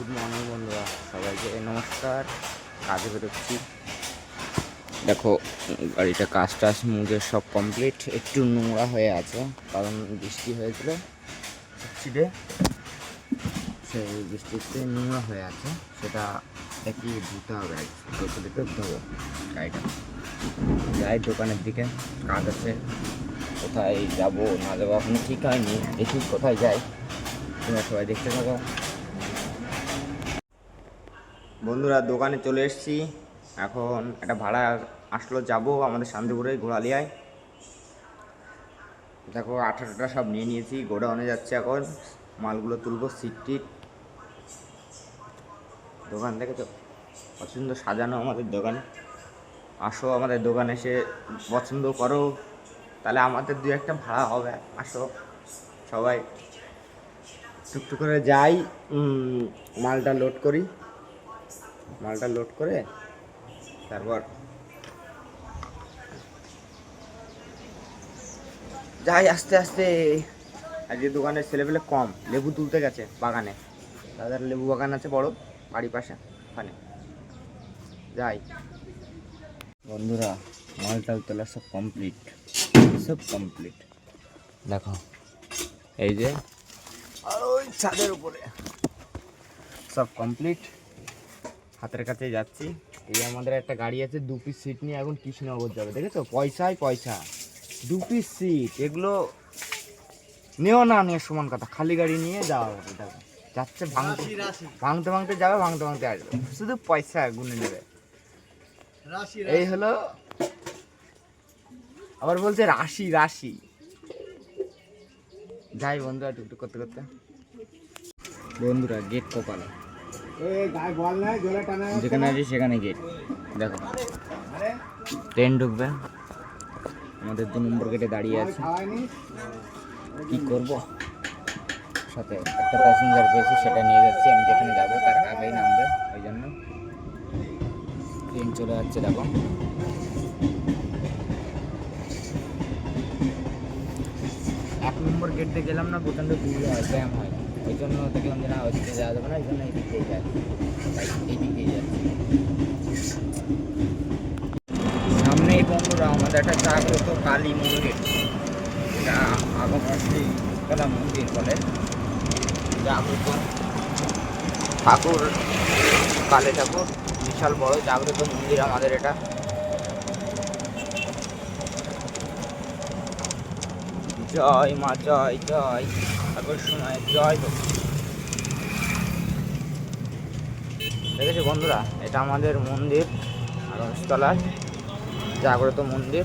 Good morning বন্ধুরা, সবাইকে নমস্কার, কাজে বেরোচ্ছি। দেখো, গাড়িটা কাজ টাজ মুখে সব কমপ্লিট একটু নোংরা হয়ে আছে, কারণ বৃষ্টি হয়েছিল। ছিটে, সেই বৃষ্টিতে নোংরা হয়ে আছে, সেটা দেখি ধুতে হবে দেখতে ধোবো গাড়িটা। যাই দোকানের দিকে, কাজ আছে, কোথায় যাব না যাব এখনও ঠিক হয়নি, দেখি কোথায় যাই, তোমরা সবাই দেখতে থাকো। বন্ধুরা, দোকানে চলে এসেছি। এখন একটা ভাড়া আসলো, যাব আমাদের শান্তিপুরে ঘোরালিয়ায় দেখো, আঠারোটা সব নিয়ে নিয়েছি, গোডাউনে যাচ্ছে এখন। মালগুলো তুলবো, সিট টিট। দোকান থেকে তো পছন্দ সাজানো আমাদের দোকানে। আসো আমাদের দোকানে এসে, পছন্দ করো। তাহলে আমাদের দু একটা ভাড়া হবে, আসো সবাই। টুকটুক করে যাই মালটা লোড করি। মালটা লোড করে তারপর যাই, আস্তে আস্তে। আজকে দোকানের ছেলেপেলে কম, লেবু তুলতে গেছে বাগানে। তাদের লেবু বাগান আছে বড় বাড়ির পাশে, ওখানে। যাই। বন্ধুরা মালটাল তোলা সব কমপ্লিট সব কমপ্লিট দেখো, এই যে, আর ওই ছাদের উপরে। সব কমপ্লিট হাতের কাছে যাচ্ছি। এই আমাদের একটা গাড়ি আছে দু পিস সিট নিয়ে এখন কৃষ্ণনগর যাবে দেখেছ? পয়সায় পয়সা। দু পিস সিট এগুলো নেও না নিয়ে সমান কথা। খালি গাড়ি নিয়ে যাওয়া হবে দেখো যাচ্ছে ভাঙতে ভাঙতে ভাঙতে যাবে ভাঙতে ভাঙতে আসবে। শুধু পয়সা গুনে নেবে। এই হলো আবার বলছে রাশি রাশি। যাই বন্ধুরা টুকটুক করতে করতে। বন্ধুরা গেট কপালে। যেখানে আছি, সেখানে গেট দেখো। ট্রেন ঢুকবে। আমাদের দু নম্বর গেটে দাঁড়িয়ে আছে। কি করব? সাথে একটা প্যাসেঞ্জার পেয়েছি, সেটা নিয়ে যাচ্ছি। আমি যেখানে যাব, তার আগেই নামবে, ওই জন্য। ট্রেন চলে যাচ্ছে, দেখো। এক নম্বর গেট গেলাম না, প্রচণ্ড ভিড় জ্যাম হয়। ওই জন্য দেখলাম যে না ওইদিকে যাওয়া যাবে না ওই জন্য এই দিক দিয়ে এই দিক দিয়ে যাচ্ছি। সামনেই বন্ধুরা, আমাদের একটা জাগ্রত কালী মন্দির। এটা আগমশ্রী কলা মন্দির বলে। জাগ্রত ঠাকুর, কালী ঠাকুর, বিশাল বড় জাগ্রত মন্দির আমাদের এটা। জয় মা, জয় জয়। ঠাকুর সময় জয় দেখেছি বন্ধুরা, এটা আমাদের মন্দির আগমতলার জাগ্রত মন্দির।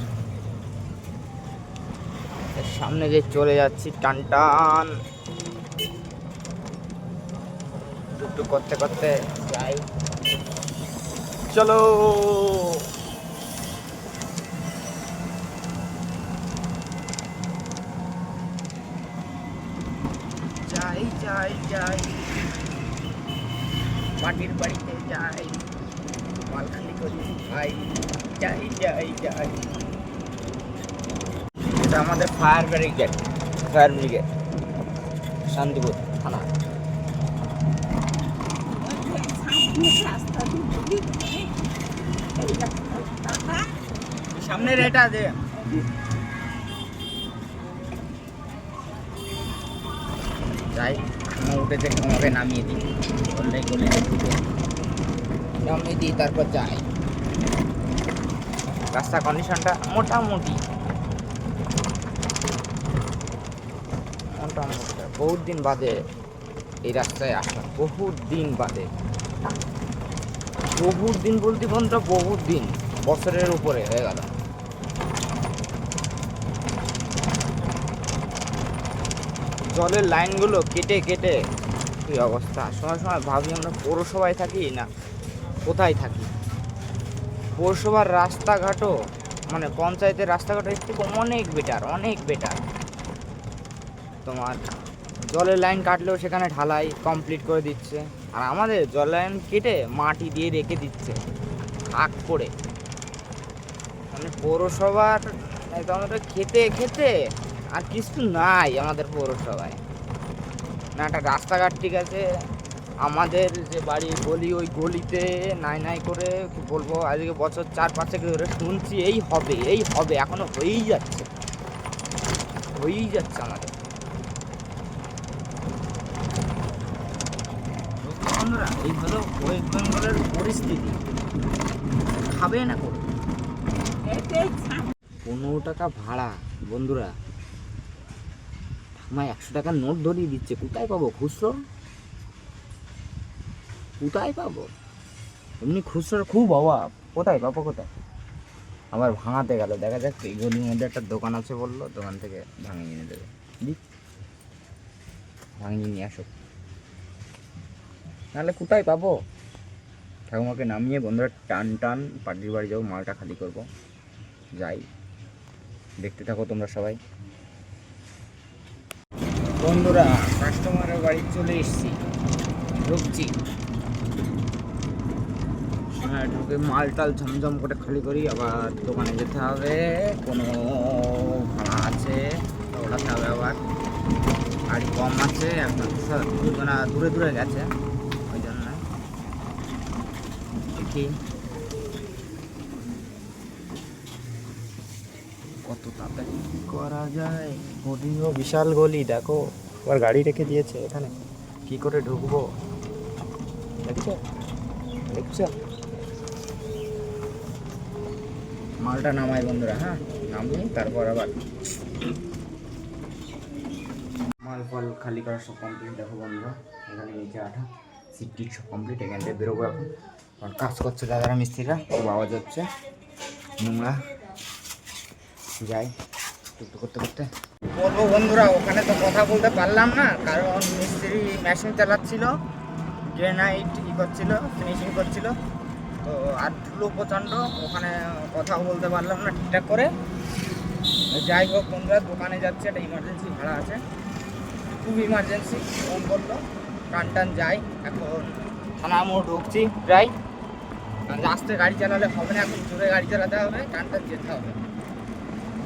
সামনে যে চলে যাচ্ছি, টান টান। করতে করতে যাই। চলো। যাই যাই যাই। মাটির বাড়িতে যাই। মালখালি করি ভাই যাই যাই যাই। এটা আমাদের fire brigade fire brigade, Shantipur থানা। সামনের এটা যে যাই, আমার উঠেছে আমাকে নামিয়ে দিই। বললে গলে নামিয়ে দিই, তারপর যাই। রাস্তা কন্ডিশনটা মোটামুটি। মোটামুটি। বহুত দিন বাদে এই রাস্তায় আসা। বহুত দিন বাদে। বহুত দিন বলতে বন্ধুরা বহুত দিন। বছরের উপরে হয়ে গেল। জলের লাইনগুলো কেটে কেটে কি অবস্থা। সময় সময় ভাবি আমরা পৌরসভায় থাকি না, কোথায় থাকি? পৌরসভার রাস্তাঘাটও মানে পঞ্চায়েতের রাস্তাঘাট এর থেকে অনেক বেটার অনেক বেটার তোমার জলের লাইন কাটলেও সেখানে ঢালাই কমপ্লিট করে দিচ্ছে। আর আমাদের জল লাইন কেটে মাটি দিয়ে রেখে দিচ্ছে আগ করে। মানে পৌরসভার একদম আমাদের খেতে খেতে আর কিছু নাই আমাদের পৌরসভায়। না, একটা রাস্তাঘাট ঠিক আছে। আমাদের যে বাড়ি গলি, ওই গলিতে নাই নাই করে কি বলব, আজকে বছর চার পাঁচেক ধরে শুনছি, এই হবে এই হবে, এখনও হয়েই যাচ্ছে। হয়েই যাচ্ছে আমাদের। এই হলো ওয়েস্ট বেঙ্গলের পরিস্থিতি। খাবে না করে পনেরো টাকা ভাড়া, বন্ধুরা। ঠাকুমা একশো টাকার নোট ধরিয়ে দিচ্ছে। কোথায় পাবো? খুচরো? কোথায় পাবো? এমনি খুচরোর খুব অভাব। কোথায় পাবো, কোথায়? আবার ভাঙাতে গেল। দেখা যাক এই গলির মধ্যে একটা দোকান আছে বলল, দোকান থেকে ভাঙিয়ে এনে দেবে। ভাঙিয়ে নিয়ে আসো। নাহলে কোথায় পাবো? ঠাকুমাকে নামিয়ে বন্ধুরা টান টান পার্টির বাড়ি যাব, মালটা খালি করব। যাই। দেখতে থাকো তোমরা সবাই। বন্ধুরা কাস্টমারের বাড়ি চলে এসেছি। ঢুকছি। হ্যাঁ ঢুকে মাল টাল ঝমঝম করে খালি করি, আবার দোকানে যেতে হবে। কোনো ভাড়া আছে ওঠাতে হবে আবার। গাড়ি কম আছে সব দুজনা দূরে দূরে গেছে, ওই জন্য। দেখি। কত তাড়াতাড়ি কি করা যায়? গলিও বিশাল গলি দেখো আবার গাড়ি রেখে দিয়েছে এখানে। কি করে ঢুকবো? দেখছ? দেখছ? মালটা নামাই বন্ধুরা হ্যাঁ? নামিয়ে তারপর আবার। মাল ফল খালি করা সব কমপ্লিট দেখো বন্ধুরা এখানে নিচে আঠা। সিট টিট সব কমপ্লিট এখান থেকে বেরোবো এখন। কাজ করছে দাদারা মিস্ত্রিরা খুব আওয়াজ হচ্ছে নোংরা। যাই টুকটুক করতে করতে। বলব বন্ধুরা, ওখানে তো কথা বলতে পারলাম না, কারণ মিস্ত্রি মেশিন চালাচ্ছিল গ্রেনাইট ই করছিল ফিনিশিং করছিল। তো আর ধুলো প্রচণ্ড, ওখানে কথা বলতে পারলাম না ঠিকঠাক করে। যাই হোক বন্ধুরা, দোকানে যাচ্ছে, একটা ইমার্জেন্সি ভাড়া আছে। খুব ইমার্জেন্সি ফোন করল, টান টান যাই, এখন থানা মোড় ঢুকছি যাই আর রাস্তে গাড়ি চালালে হবে না, এখন জোরে গাড়ি চালাতে হবে, টান টান যেতে হবে।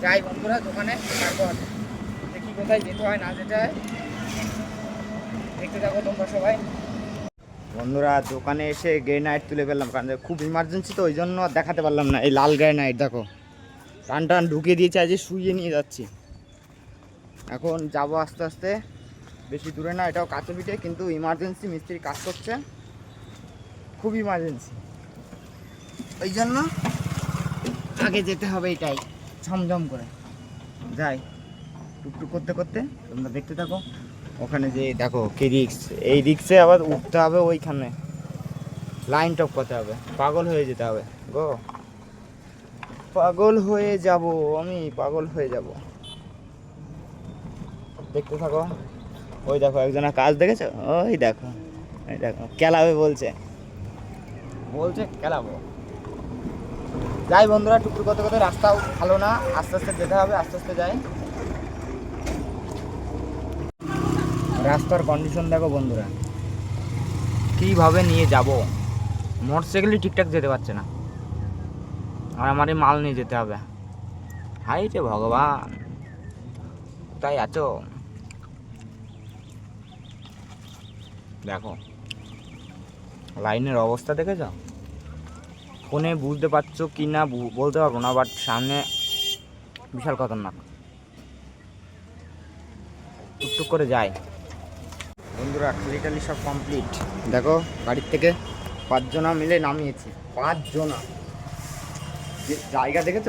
যাই বন্ধুরা, দোকানে তারপর দেখি কোথায় যেতে হয়, না যেতে হয়। দেখতে থাকো তোমরা সবাই। বন্ধুরা, দোকানে এসে গ্রেনাইট তুলে ফেললাম, কারণ খুব ইমার্জেন্সি তো, ওই জন্য দেখাতে পারলাম না। এই লাল গ্রেনাইট দেখো। টান টান ঢুকিয়ে দিয়েছে আজ শুইয়ে নিয়ে যাচ্ছি। এখন যাব আস্তে আস্তে, বেশি দূরে না, এটাও কাছে পিঠে, কিন্তু ইমার্জেন্সি মিস্ত্রি কাজ করছে। খুব ইমার্জেন্সি ওই জন্য আগে যেতে হবে এটাই। ঝমঝম করে। যাই, টুকটুক করতে করতে তোমরা দেখতে থাকো। ওখানে যে দেখো কি রিক্স এই রিক্সে আবার উঠতে হবে ওইখানে। লাইন টপ করতে হবে। পাগল হয়ে যেতে হবে। গো। পাগল হয়ে যাব আমি, পাগল হয়ে যাব। দেখতে থাকো। ওই দেখো একজনের কাজ দেখেছ? ওই দেখো। ওই দেখো। কেলাবে বলছে। বলছে কেলাবো। যাই বন্ধুরা টুকটুক করতে করতে রাস্তাও ভালো না। আস্তে আস্তে যেতে হবে, আস্তে আস্তে যাই। রাস্তার কন্ডিশন দেখো বন্ধুরা। কীভাবে নিয়ে যাব? মোটরসাইকেলই ঠিকঠাক যেতে পারছে না। আর আমার মাল নিয়ে যেতে হবে। হাই রে ভগবান। তাই আছো? দেখো, লাইনের অবস্থা দেখেছ? ফোনে বুঝতে পারছ কি না বলতে পারব না বাট সামনে বিশাল খতরনাক। টুকটুক করে যায়। বন্ধুরা খালি সব কমপ্লিট দেখো গাড়ির থেকে পাঁচজনা মিলে নামিয়েছি। পাঁচজনা। জায়গা দেখেছ?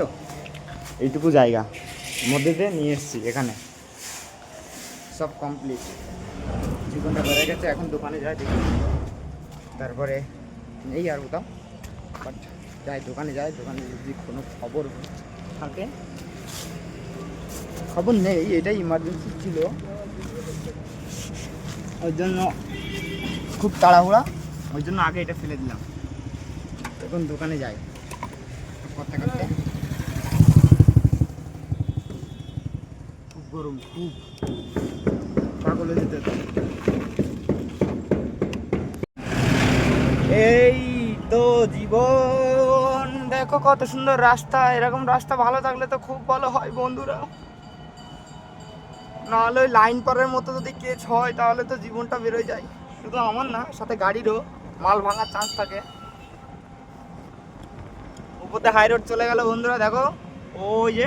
এইটুকু জায়গা। মধ্যে দিয়ে নিয়ে এসেছি, এখানে। সব কমপ্লিট জীবনটা বেড়ে গেছে, এখন দোকানে যাই দেখি। তারপরে এই আর কোথাও যাই, দোকানে যাই, দোকানে যদি কোনো খবর থাকে। খবর নেই, এটাই ইমার্জেন্সি ছিল। ওই জন্য খুব তাড়াহুড়া। ওই জন্য আগে এটা ফেলে দিলাম। এখন দোকানে যাই। করতে করতে খুব গরম, খুব। পাগলে যেতে এই তো জীবন। দেখো কত সুন্দর রাস্তা, এরকম রাস্তা ভালো থাকলে তো খুব ভালো হয় বন্ধুরা। নাহলে ওই লাইন পরের মতো যদি কেচ হয়, তাহলে তো জীবনটা বেরোয় যায়। শুধু আমার না, সাথে গাড়িরও মাল ভাঙার চান্স থাকে। উপরতে হাই রোড চলে গেল বন্ধুরা, দেখো। ওই যে,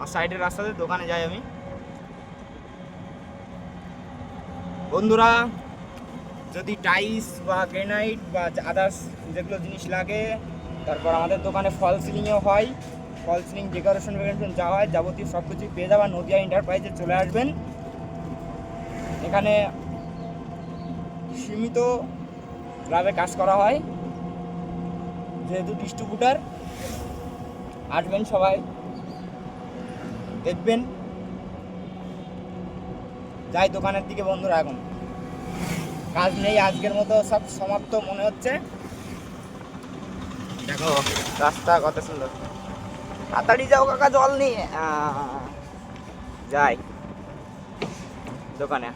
আর সাইডের রাস্তাতে দোকানে যাই আমি। বন্ধুরা, যদি টাইস বা গ্রেনাইট বা আদার্স যেগুলো জিনিস লাগে তারপর আমাদের দোকানে ফল সিলিংও হয়। ফল সিলিং ডেকোরেশন ফেকোরেশন যা হয়, যাবতীয় সব কিছুই পেয়ে যাবেন। নদিয়া এন্টারপ্রাইজে চলে আসবেন। এখানে সীমিত লাভে কাজ করা হয়। যেহেতু ডিস্ট্রিবিউটার আসবেন সবাই। দেখবেন। যাই দোকানের দিকে বন্ধুরা, এখন। কাজ নেই, আজকের মতো সব সমাপ্ত মনে হচ্ছে। দেখো, রাস্তা কত সুন্দর। তাড়াতাড়ি যাও কাকা, জল নিয়ে। যাই। দোকানে।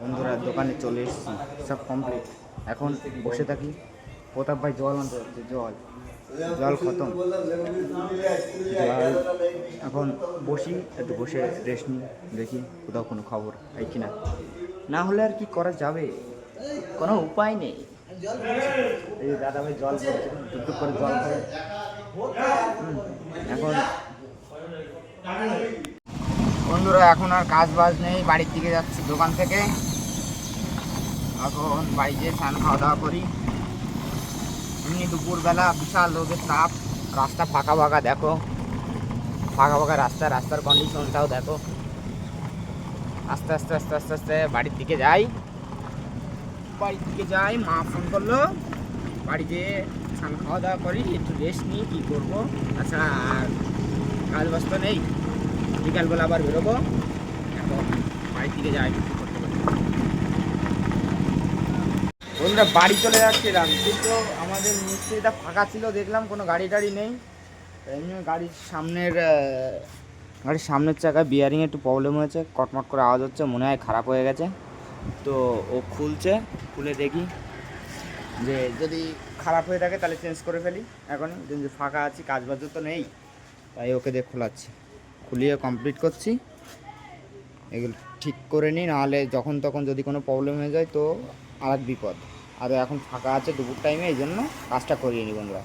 বন্ধুরা, দোকানে চলে এসেছি। সব কমপ্লিট এখন বসে থাকি। প্রতাপ ভাই জল আনতে হচ্ছে জল। জল খতম। জল। এখন বসি, একটু বসে রেস্ট নিই, দেখি কোথাও কোনো খবর, হয় কিনা। না হলে আর কি করা যাবে? কোনো উপায় নেই। এই দাদা ভাই জল টুকটুক করে জল হুম, এখন বন্ধুরা এখন আর কাজ বাজ নেই বাড়ির দিকে যাচ্ছি দোকান থেকে। এখন বাড়ি যেয়ে স্নান খাওয়া দাওয়া করি। এমনি দুপুরবেলা বিশাল রোদের তাপ রাস্তা ফাঁকা ফাঁকা দেখো। ফাঁকা ফাঁকা রাস্তা রাস্তার কন্ডিশনটাও দেখো। আস্তে আস্তে আস্তে আস্তে আস্তে বাড়ির দিকে যাই। বাড়ির দিকে যাই মা ফোন করল। বাড়ি যেয়ে স্নান খাওয়া দাওয়া করি, একটু রেস্ট নিই, কী করব? তাছাড়া আর কাজ বাজ তো নেই। বিকালবেলা আবার বেরোবো। এখন বাড়ির দিকে যাই। বন্ধুরা, বাড়ি চলে যাচ্ছিলাম, কিন্তু আমাদের মিস্ত্রিটা ফাঁকা ছিল, দেখলাম কোনো গাড়ি টাড়ি নেই। জন্য গাড়ির সামনের গাড়ির সামনের চাকায় বিয়ারিংয়ে একটু প্রবলেম হয়েছে, কটমট করে আওয়াজ হচ্ছে, মনে হয় খারাপ হয়ে গেছে। তো ও খুলছে খুলে দেখি। যে যদি খারাপ হয়ে থাকে তাহলে চেঞ্জ করে ফেলি। এখনই যদি ফাঁকা আছি কাজ বাজ তো নেই তাই ওকে দিয়ে খোলাচ্ছি। খুলিয়ে কমপ্লিট করছি। এগুলো ঠিক করে নিই নাহলে যখন তখন যদি কোনো প্রবলেম হয়ে যায় তো আর এক বিপদ। আর এখন ফাঁকা আছে দুপুর টাইমে এই জন্য কাজটা করিয়ে নি বন্ধুরা।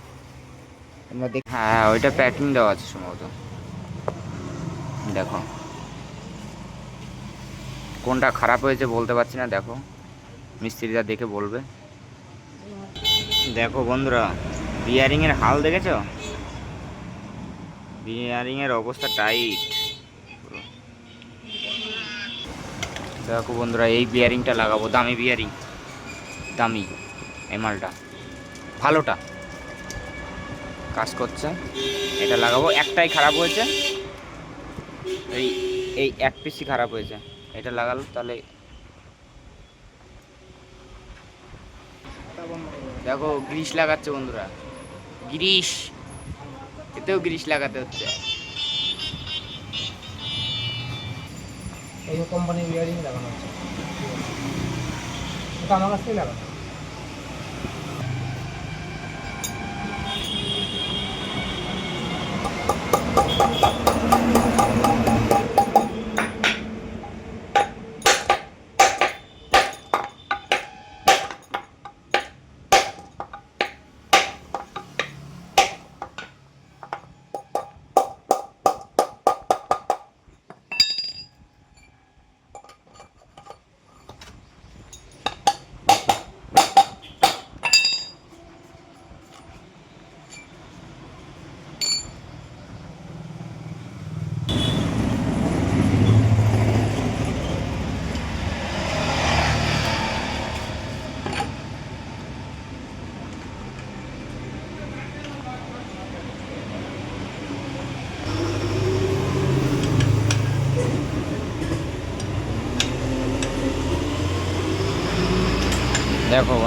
তোমরা দেখ হ্যাঁ ওইটা প্যাকিং দেওয়া আছে সম্ভবত। দেখো। কোনটা খারাপ হয়েছে বলতে পারছি না, দেখো। মিস্ত্রিরা দেখে বলবে। দেখো বন্ধুরা বিয়ারিংয়ের হাল দেখেছ? বিয়ারিংয়ের অবস্থা টাইট দেখো বন্ধুরা, এই বিয়ারিংটা লাগাবো, দামি বিয়ারিং দামি, এই মালটা। ভালোটা। কাজ করছে। এটা লাগাবো, একটাই খারাপ হয়েছে। এই এই এক পিসই খারাপ হয়েছে। এটা লাগালো, তাহলে দেখো গ্রিস লাগাচ্ছে বন্ধুরা। গ্রিস, এতেও গ্রিস লাগাতে হচ্ছে। এই কোম্পানির ইয়ারিং লাগানো হচ্ছে। এটা আমার কাছ থেকেই লাগানো। দেখো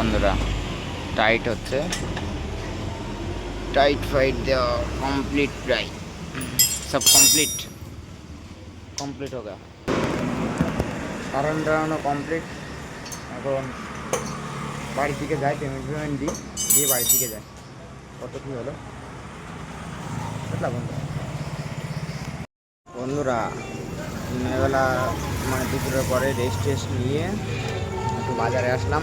বন্ধুরা। টাইট হচ্ছে। টাইট ফাইট দেওয়া কমপ্লিট প্রাই সব কমপ্লিট কমপ্লিট হোক কারণ টারানো কমপ্লিট এখন বাড়ির দিকে যায় পেমেন্ট পেমেন্ট দিই দিয়ে বাড়ির দিকে যায় কত কী হলো? বন্ধু বন্ধুরা। বন্ধুরা দিনের বেলা মানে দুপুরের পরে রেস্ট টেস্ট নিয়ে একটু বাজারে আসলাম।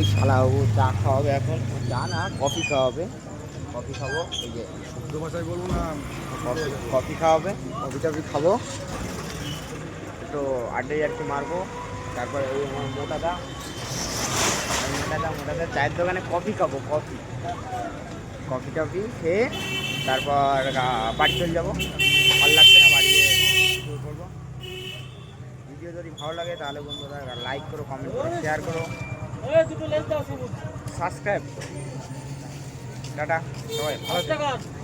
ওই শালাবাবু চা খাওয়াবে এখন। চা না, কফি খাওয়াবে। কফি খাব, এই যে শুদ্ধ ভাষায় বলব না কফি কফি খাওয়াবে। কফি টফি খাব। আড্ডাই আর কি মারবো। তারপরে ওই আমার মোটাদা মোটাদা মোটাদা চায়ের দোকানে কফি খাব, কফি। কফি টফি খেয়ে তারপর বাড়ি চলে যাব। ভালো লাগছে না, বাড়ি শুরু করব। ভিডিও যদি ভালো লাগে তাহলে বন্ধুরা, লাইক করো কমেন্ট করো শেয়ার করো। সাবস্ক্রাইব করো টাটা সবাই ভালো।